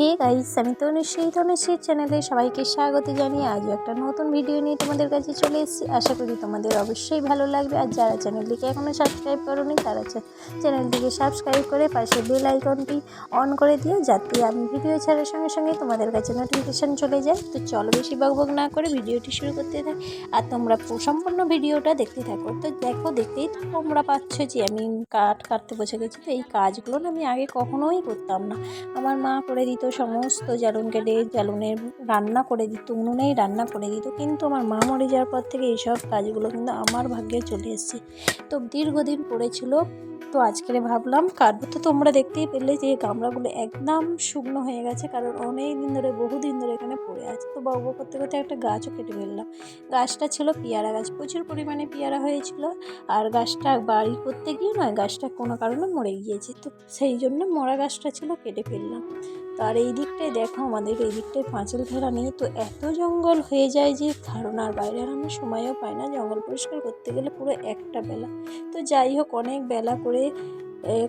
Hey guys আমি তনুশ্রী তনুশ্রীর চ্যানেলে সবাইকে স্বাগত জানিয়ে আজও একটা নতুন ভিডিও নিয়ে তোমাদের কাছে চলে এসেছি। আশা করি তোমাদের অবশ্যই ভালো লাগবে। আর যারা চ্যানেলটিকে এখনও সাবস্ক্রাইব করোনি, তারা চ্যানেলটিকে সাবস্ক্রাইব করে পাশে বেল আইকনটি অন করে দিও, যাতে আমি ভিডিও ছাড়ার সঙ্গে সঙ্গে তোমাদের কাছে নোটিফিকেশান চলে যায়। তো চলো বেশি বকবক না করে ভিডিওটি শুরু করতে থাক। আর তোমরা সম্পূর্ণ ভিডিওটা দেখতে থাকো। তো দেখো, দেখতেই তো তোমরা পাচ্ছ যে আমি কাঠ কাটতে বসে গেছি। তো এই কাজগুলো আমি আগে কখনোই করতাম না। আমার মা করে দিত সমস্ত জ্বালন কেটে জ্বালনের রান্না করে দিত উনুনেই রান্না করে দিত কিন্তু আমার মা মরে যাওয়ার পর থেকে এইসব কাজগুলো কিন্তু আমার ভাগ্যে চলে এসেছে। তো দীর্ঘদিন পড়েছিল, তো আজকের ভাবলাম কাটবো তো তোমরা দেখতেই পেলে যে গামলাগুলো একদম শুকনো হয়ে গেছে, কারণ অনেক দিন ধরে, বহুদিন ধরে এখানে পড়ে আছে। তো বউ করতে করতে একটা গাছও কেটে ফেললাম। গাছটা ছিল পেয়ারা গাছ, প্রচুর পরিমাণে পেয়ারা হয়েছিল, আর গাছটা বাড়ি করতে গিয়ে নয়, গাছটা কোনো কারণে মরে গিয়েছে। তো সেই জন্য মরা গাছটা ছিল, কেটে ফেললাম। তো আর এই দিকটায় দেখো, আমাদের এই দিকটায় পাঁচিল ঘেরা নেই। তো এত জঙ্গল হয়ে যায় যে ধারণার বাইরে আর আমি সময়ও পাই না। জঙ্গল পরিষ্কার করতে গেলে পুরো একটা বেলা। তো যাই হোক, অনেক বেলা করে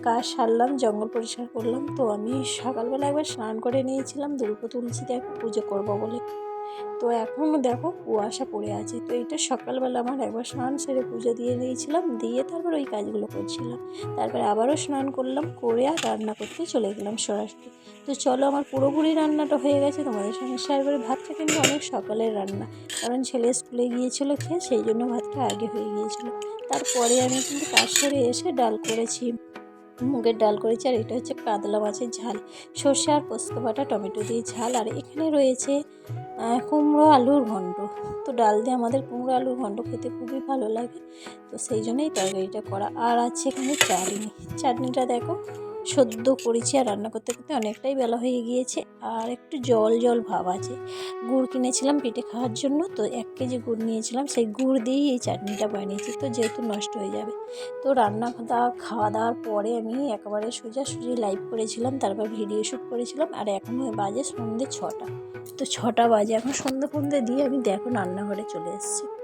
কাজ সারলাম, জঙ্গল পরিষ্কার করলাম। তো আমি সকালবেলা একবার স্নান করে নিয়েছিলাম। দুর্গ তুলসীতে একটু পুজো করব বলে। তো এখনও দেখো কুয়াশা পড়ে আছে। তো এটা সকালবেলা আমার একবার স্নান সেরে পুজো দিয়ে দিয়েছিলাম, দিয়ে তারপর ওই কাজগুলো করছিলাম। তারপরে আবারও স্নান করলাম, করে আর রান্না করতে চলে গেলাম সরাসরি। তো চলো আমার পুরোপুরি রান্নাটা হয়ে গেছে, তোমাদের সঙ্গে শেয়ার করে ভাতটা কিন্তু অনেক সকালের রান্না। কারণ ছেলে স্কুলে গিয়েছিল খেয়ে, সেই জন্য ভাতটা আগে হয়ে গিয়েছিল। তারপরে আমি কিন্তু কাজ সেরে এসে ডাল করেছি, মুগের ডাল করেছি, আর এটা হচ্ছে কাতলা মাছের ঝাল। সর্ষে আর পোস্ত বাটা, টমেটো দিয়ে ঝাল, আর এখানে রয়েছে কুমড়ো আলুর ঘণ্ট তো ডাল দিয়ে আমাদের কুমড়ো আলুর ঘণ্ট খেতে খুবই ভালো লাগে। তো সেই জন্যই তরকারিটা করা। আর আছে এখানে চাটনি। চাটনিটা দেখো। সদ্য করেছি আর রান্না করতে করতে অনেকটাই বেলা হয়ে গিয়েছে আর একটু জল জল ভাব আছে। গুড় কিনেছিলাম পেটে খাওয়ার জন্য, তো এক কেজি গুড় নিয়েছিলাম, সেই গুড় দিয়েই এই চাটনিটা বানিয়েছি, তো যেহেতু নষ্ট হয়ে যাবে। তো রান্না দাওয়া খাওয়া দাওয়ার পরে আমি একেবারে সোজাসুজি লাইভ করেছিলাম, তারপর ভিডিও শ্যুট করেছিলাম, আর এখনও বাজে সন্ধ্যে ছটা। তো ছটা বাজে, এখন সন্ধ্যে ফন্ধ্যে দিয়ে আমি দেখো রান্নাঘরে চলে এসেছি।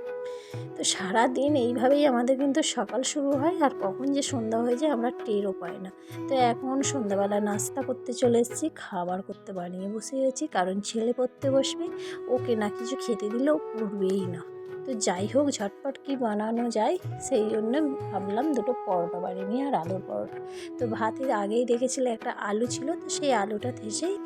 তো সারা দিন এইভাবেই আমাদের কিন্তু সকাল শুরু হয় আর কখন যে সন্ধ্যা হয়ে যায় আমরা টেরও পাই না। তো এখন সন্ধ্যাবেলা নাস্তা করতে চলে এসেছি, খাবার করতে বানিয়ে বসে গেছি কারণ ছেলে পড়তে বসবে, ওকে না কিছু খেতে দিলেও পড়বেই না। তো যাই হোক, ঝটপট কি বানানো যায়, সেই জন্য ভাবলাম দুটো পরোটা বানিয়ে নিই আর আলুর পরোটা। তো ভাতের আগেই দেখেছিলে একটা আলু ছিল, তো সেই আলুটা থেসেই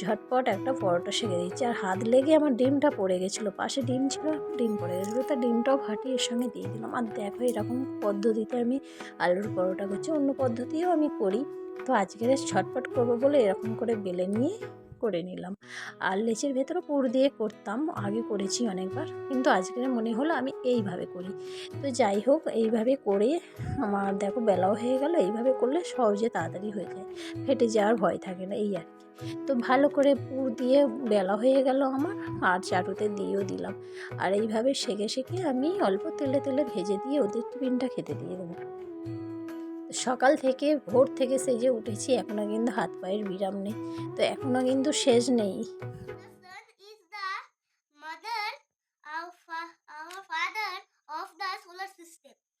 ঝটপট একটা পরোটা সেঁকে দিচ্ছি। আর হাত লেগে আমার ডিমটা পড়ে গেছিল। পাশে ডিম ছিল, ডিম পড়ে গেছিল। তা ডিমটাও ফাটিয়ে এর সঙ্গে দিয়ে দিলাম। আর দেখো এরকম পদ্ধতিতে আমি আলুর পরোটা করছি। অন্য পদ্ধতিও আমি করি। তো আজকের ছটপট করব বলে এরকম করে বেলে নিয়ে করে নিলাম। আর লেচের ভেতরে পুর দিয়ে করতাম আগে করেছি অনেকবার। কিন্তু আজকের মনে হলো আমি এইভাবে করি। তো যাই হোক এইভাবে করে আমার দেখো বেলাও হয়ে গেল এইভাবে করলে সহজে তাড়াতাড়ি হয়ে যায়। ফেটে যাওয়ার ভয় থাকে না এই আর কি। তো ভালো করে পুর দিয়ে বেলা হয়ে গেল আমার আর চাটুতে দিয়েও দিলাম। আর এইভাবে সেঁকে সেঁকে আমি অল্প তেলে তেলে ভেজে দিয়ে ওদের টিফিনটা খেতে দিয়ে দেবো। সকাল থেকে ভোর থেকে সেজে উঠেছি এখনও কিন্তু হাত পায়ের বিরাম নেই। তো এখনও কিন্তু শেষ নেই।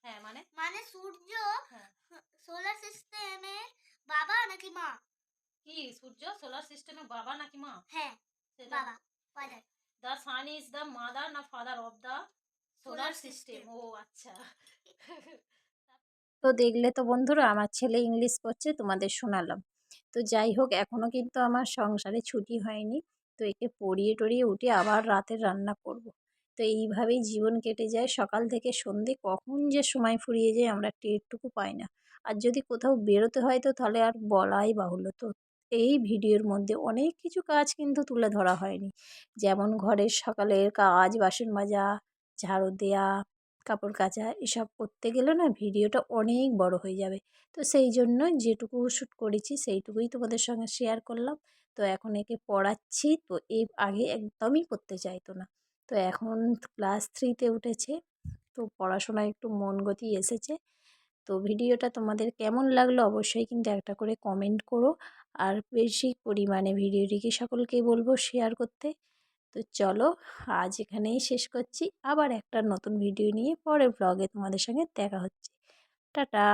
হ্যাঁ মানে? মানে সূর্য হ্যাঁ। সোলার সিস্টেমের বাবা নাকি মা? কি সূর্য সোলার সিস্টেমে বাবা নাকি মা? হ্যাঁ সেটা বাবা father the sun is the mother না father of the solar system ও আচ্ছা। তো দেখলে তো বন্ধুরা আমার ছেলে ইংলিশ পড়ছে, তোমাদের শোনালাম। তো যাই হোক এখনও কিন্তু আমার সংসারে ছুটি হয়নি। তো একে পড়িয়ে টড়িয়ে উঠে আবার রাতের রান্না করব। তো এইভাবেই জীবন কেটে যায়। সকাল থেকে সন্ধে কখন যে সময় ফুরিয়ে যায় আমরা টেরটুকু পাই না। আর যদি কোথাও বেরোতে হয় তো তাহলে আর বলাই বাহুল্য। তো এই ভিডিওর মধ্যে অনেক কিছু কাজ কিন্তু তুলে ধরা হয়নি। যেমন ঘরের সকালের কাজ, বাসন মাজা, ঝাড়ু দেয়া কাপড় কাচা, এসব করতে গেলে না ভিডিওটা অনেক বড় হয়ে যাবে। তো সেই জন্য যেটুকু শ্যুট করেছি সেইটুকুই তোমাদের সঙ্গে শেয়ার করলাম। তো এখন একে পড়াচ্ছি, তো এর আগে একদমই করতে চাইতো না। তো এখন ক্লাস থ্রিতে উঠেছে, তো পড়াশোনায় একটু মন গতি এসেছে। তো ভিডিওটা তোমাদের কেমন লাগল অবশ্যই কিন্তু একটা করে কমেন্ট করো। আর বেশি পরিমাণে ভিডিওটিকে সকলকেই বলব শেয়ার করতে। তো চলো আজ এখানেই শেষ করছি। আবার একটা নতুন ভিডিও নিয়ে পরের ব্লগে তোমাদের সঙ্গে দেখা হচ্ছে। টাটা!